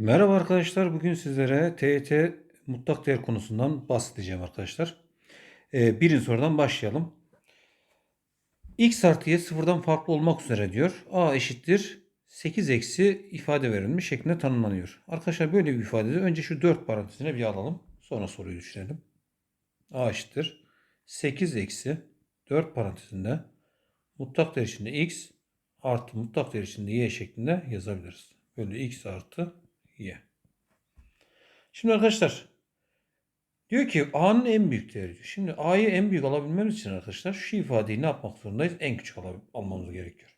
Merhaba arkadaşlar. Bugün sizlere TYT mutlak değer konusundan bahsedeceğim arkadaşlar. Ee, birinci sorudan başlayalım. X artı Y sıfırdan farklı olmak üzere diyor. A eşittir 8 eksi ifade verilmiş şeklinde tanımlanıyor. Arkadaşlar böyle bir ifadede önce şu 4 parantezine bir alalım. Sonra soruyu düşünelim. A eşittir 8 eksi 4 parantezinde mutlak değer içinde X artı mutlak değer içinde Y şeklinde yazabiliriz. Böyle X artı Y. Şimdi arkadaşlar diyor ki A'nın en büyük değeri diyor. Şimdi A'yı en büyük alabilmemiz için arkadaşlar şu ifadeyi ne yapmak zorundayız? En küçük al- almamız gerekiyor.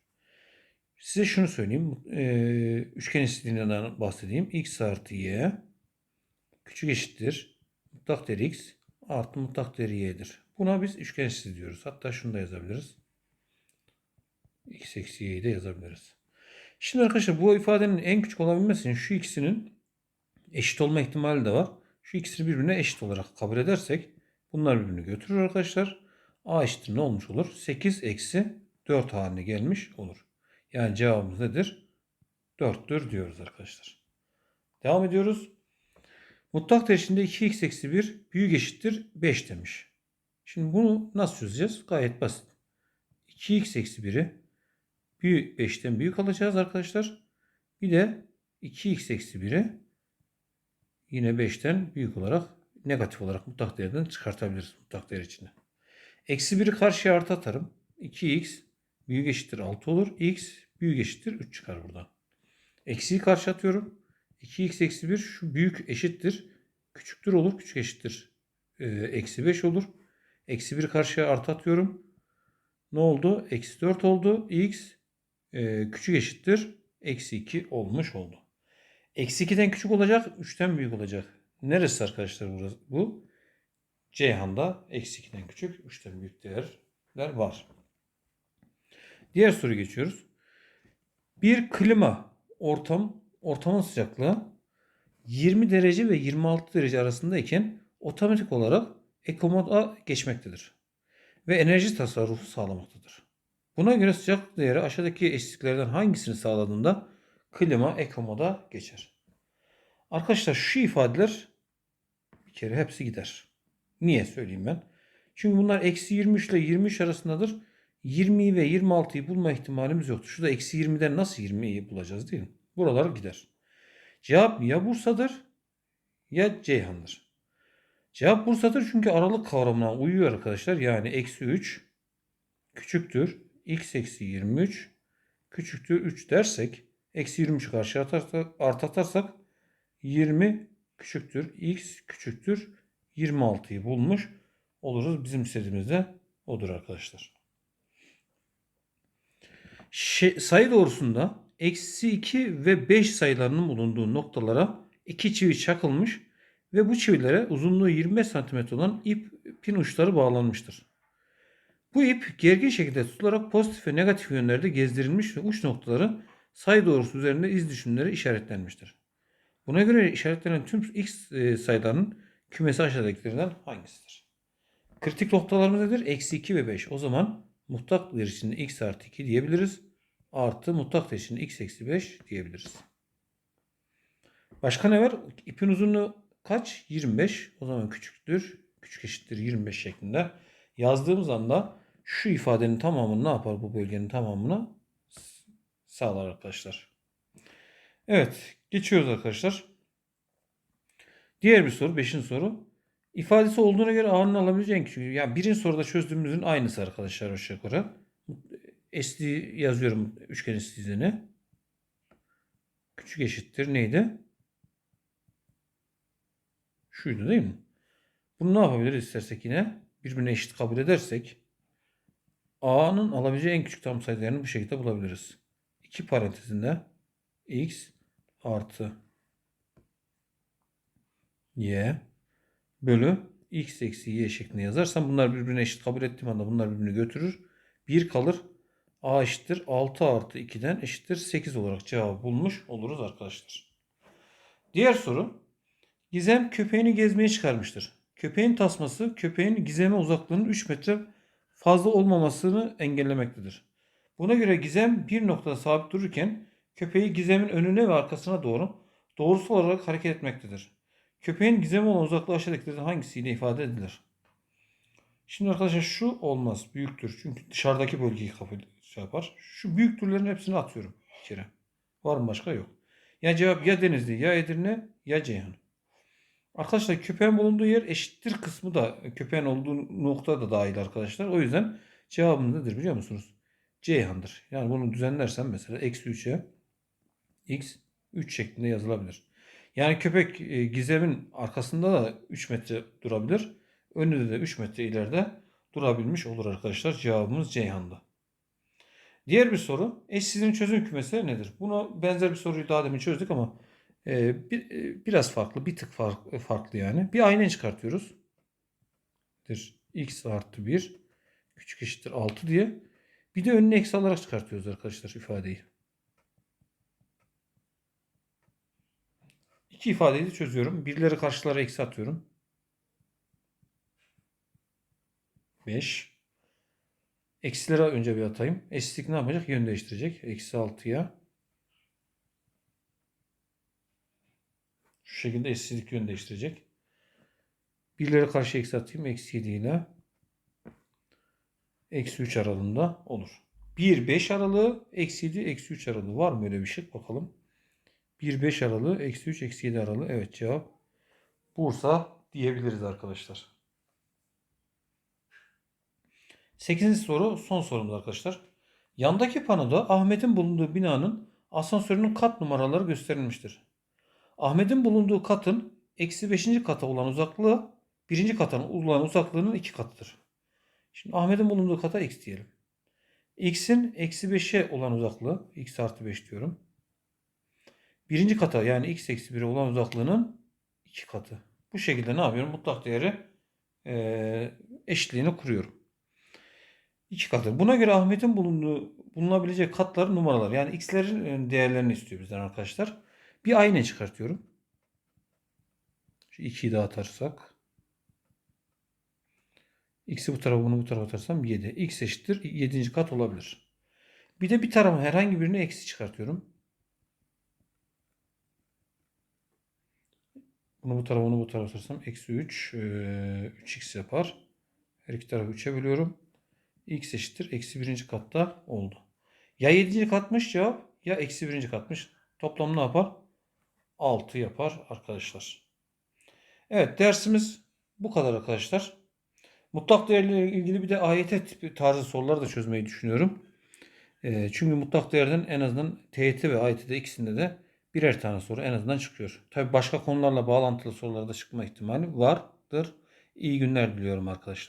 Size şunu söyleyeyim. Ee, üçgen istediğinden bahsedeyim. X artı Y küçük eşittir. Mutlak değeri X artı mutlak değeri Y'dir. Buna biz üçgen eşitliği diyoruz. Hatta şunu da yazabiliriz. X eksi Y'yi de yazabiliriz. Şimdi arkadaşlar bu ifadenin en küçük olabilmesi için şu ikisinin eşit olma ihtimali de var. Şu ikisini birbirine eşit olarak kabul edersek bunlar birbirini götürür arkadaşlar. A eşittir ne olmuş olur? 8 eksi 4 haline gelmiş olur. Yani cevabımız nedir? 4'tür diyoruz arkadaşlar. Devam ediyoruz. Mutlak değer içinde 2x eksi 1 büyük eşittir 5 demiş. Şimdi bunu nasıl çözeceğiz? Gayet basit. 2x eksi 1'i büyük 5'ten büyük alacağız arkadaşlar. Bir de 2x eksi 1'i yine 5'ten büyük olarak negatif olarak mutlak değerden çıkartabiliriz mutlak değer içinde. Eksi 1'i karşıya artı atarım. 2x büyük eşittir 6 olur. x büyük eşittir 3 çıkar buradan. Eksiyi karşı atıyorum. 2x eksi 1 şu büyük eşittir. Küçüktür olur. Küçük eşittir. Ee, eksi 5 olur. Eksi 1 karşıya artı atıyorum. Ne oldu? Eksi 4 oldu. x e, küçük eşittir. Eksi 2 olmuş oldu. Eksi 2'den küçük olacak. 3'ten büyük olacak. Neresi arkadaşlar burası? Bu Ceyhan'da eksi 2'den küçük. 3'ten büyük değerler var. Diğer soru geçiyoruz. Bir klima ortam ortamın sıcaklığı 20 derece ve 26 derece arasındayken otomatik olarak ekomoda geçmektedir ve enerji tasarrufu sağlamaktadır. Buna göre sıcaklık değeri aşağıdaki eşitliklerden hangisini sağladığında klima ekomoda geçer. Arkadaşlar şu ifadeler bir kere hepsi gider. Niye söyleyeyim ben? Çünkü bunlar eksi 23 ile 23 arasındadır. 20'yi ve 26'yı bulma ihtimalimiz yoktur. Şurada eksi 20'den nasıl 20'yi bulacağız değil mi? Buralar gider. Cevap ya Bursa'dır ya Ceyhan'dır. Cevap Bursa'dır çünkü aralık kavramına uyuyor arkadaşlar. Yani eksi 3 küçüktür. X eksi 23 küçüktür 3 dersek eksi 23'ü karşıya atarsak, artı atarsak 20 küçüktür. x küçüktür 26'yı bulmuş oluruz. Bizim istediğimiz de odur arkadaşlar. Şey, sayı doğrusunda eksi 2 ve 5 sayılarının bulunduğu noktalara iki çivi çakılmış ve bu çivilere uzunluğu 25 cm olan ipin uçları bağlanmıştır. Bu ip gergin şekilde tutularak pozitif ve negatif yönlerde gezdirilmiş ve uç noktaları sayı doğrusu üzerinde iz düşümleri işaretlenmiştir. Buna göre işaretlenen tüm x e, sayılarının kümesi aşağıdakilerden hangisidir? Kritik noktalarımız nedir? Eksi 2 ve 5. O zaman mutlak değer x artı 2 diyebiliriz. Artı mutlak değer x eksi 5 diyebiliriz. Başka ne var? İpin uzunluğu kaç? 25. O zaman küçüktür. Küçük eşittir 25 şeklinde. Yazdığımız anda şu ifadenin tamamını ne yapar bu bölgenin tamamını sağlar arkadaşlar. Evet geçiyoruz arkadaşlar. Diğer bir soru. Beşinci soru. İfadesi olduğuna göre A'nın alabileceği en küçük. Yani birinci soruda çözdüğümüzün aynısı arkadaşlar aşağı yukarı. Esti yazıyorum üçgen istizini. Küçük eşittir neydi? Şuydu değil mi? Bunu ne yapabiliriz istersek yine? Birbirine eşit kabul edersek A'nın alabileceği en küçük tam sayı değerini bu şekilde bulabiliriz. 2 parantezinde x artı y bölü x eksi y şeklinde yazarsam bunlar birbirine eşit kabul ettiğim anda bunlar birbirini götürür. 1 kalır. A eşittir 6 artı 2'den eşittir 8 olarak cevabı bulmuş oluruz arkadaşlar. Diğer soru. Gizem köpeğini gezmeye çıkarmıştır. Köpeğin tasması köpeğin gizeme uzaklığının 3 metre fazla olmamasını engellemektedir. Buna göre gizem bir noktada sabit dururken köpeği gizemin önüne ve arkasına doğru doğrusal olarak hareket etmektedir. Köpeğin gizemi olan uzaklığı aşağıdakilerden hangisiyle ifade edilir? Şimdi arkadaşlar şu olmaz. Büyüktür. Çünkü dışarıdaki bölgeyi kabul şey yapar. Şu büyüktürlerin hepsini atıyorum bir kere. Var mı başka? Yok. Ya cevap ya Denizli, ya Edirne, ya Ceyhan. Arkadaşlar köpeğin bulunduğu yer eşittir kısmı da köpeğin olduğu nokta da dahil arkadaşlar. O yüzden cevabımız nedir biliyor musunuz? Ceyhan'dır. Yani bunu düzenlersem mesela eksi 3'e x 3 şeklinde yazılabilir. Yani köpek e, gizemin arkasında da 3 metre durabilir. Önünde de 3 metre ileride durabilmiş olur arkadaşlar. Cevabımız Ceyhan'da. Diğer bir soru. Eşsizliğin çözüm kümesi nedir? Bunu benzer bir soruyu daha demin çözdük ama e, bir, e, biraz farklı. Bir tık fark, farklı yani. Bir aynen çıkartıyoruz. X artı 1 küçük eşittir 6 diye. Bir de önüne eksi alarak çıkartıyoruz arkadaşlar ifadeyi. İki ifadeyi de çözüyorum. Birleri karşılara eksi atıyorum. 5. Eksileri önce bir atayım. Eşitlik ne yapacak? Yön değiştirecek. Eksi 6'ya. Şu şekilde eşitlik yön değiştirecek. Birleri karşı eksi atayım. Eksi 7 ile eksi 3 aralığında olur. 1 5 aralığı eksi 7 eksi 3 aralığı var mı öyle bir şey? Bakalım. 1 5 aralığı eksi 3 eksi 7 aralığı. Evet cevap Bursa diyebiliriz arkadaşlar. 8. soru son sorumuz arkadaşlar. Yandaki panoda Ahmet'in bulunduğu binanın asansörünün kat numaraları gösterilmiştir. Ahmet'in bulunduğu katın eksi 5. kata olan uzaklığı birinci katın olan uzaklığının iki katıdır. Şimdi Ahmet'in bulunduğu kata x diyelim. X'in eksi 5'e olan uzaklığı x artı 5 diyorum. Birinci kata yani x eksi 1'e olan uzaklığının iki katı. Bu şekilde ne yapıyorum? Mutlak değeri e, eşitliğini kuruyorum. İki katı. Buna göre Ahmet'in bulunduğu bulunabilecek katların numaralar. Yani x'lerin değerlerini istiyor bizden arkadaşlar. Bir ayna çıkartıyorum. Şu 2'yi de atarsak. X'i bu tarafa bunu bu tarafa atarsam 7. X eşittir 7. kat olabilir. Bir de bir tarafa herhangi birini eksi çıkartıyorum. Bunu bu tarafa bunu bu tarafa atarsam eksi 3. 3x yapar. Her iki tarafı 3'e bölüyorum. X eşittir. Eksi birinci katta oldu. Ya 7. katmış cevap ya eksi birinci katmış. Toplam ne yapar? 6 yapar arkadaşlar. Evet dersimiz bu kadar arkadaşlar. Mutlak değerle ilgili bir de AYT tipi tarzı sorular da çözmeyi düşünüyorum. E, çünkü mutlak değerden en azından TYT ve AYT'de ikisinde de birer tane soru en azından çıkıyor. Tabi başka konularla bağlantılı sorularda çıkma ihtimali vardır. İyi günler diliyorum arkadaşlar.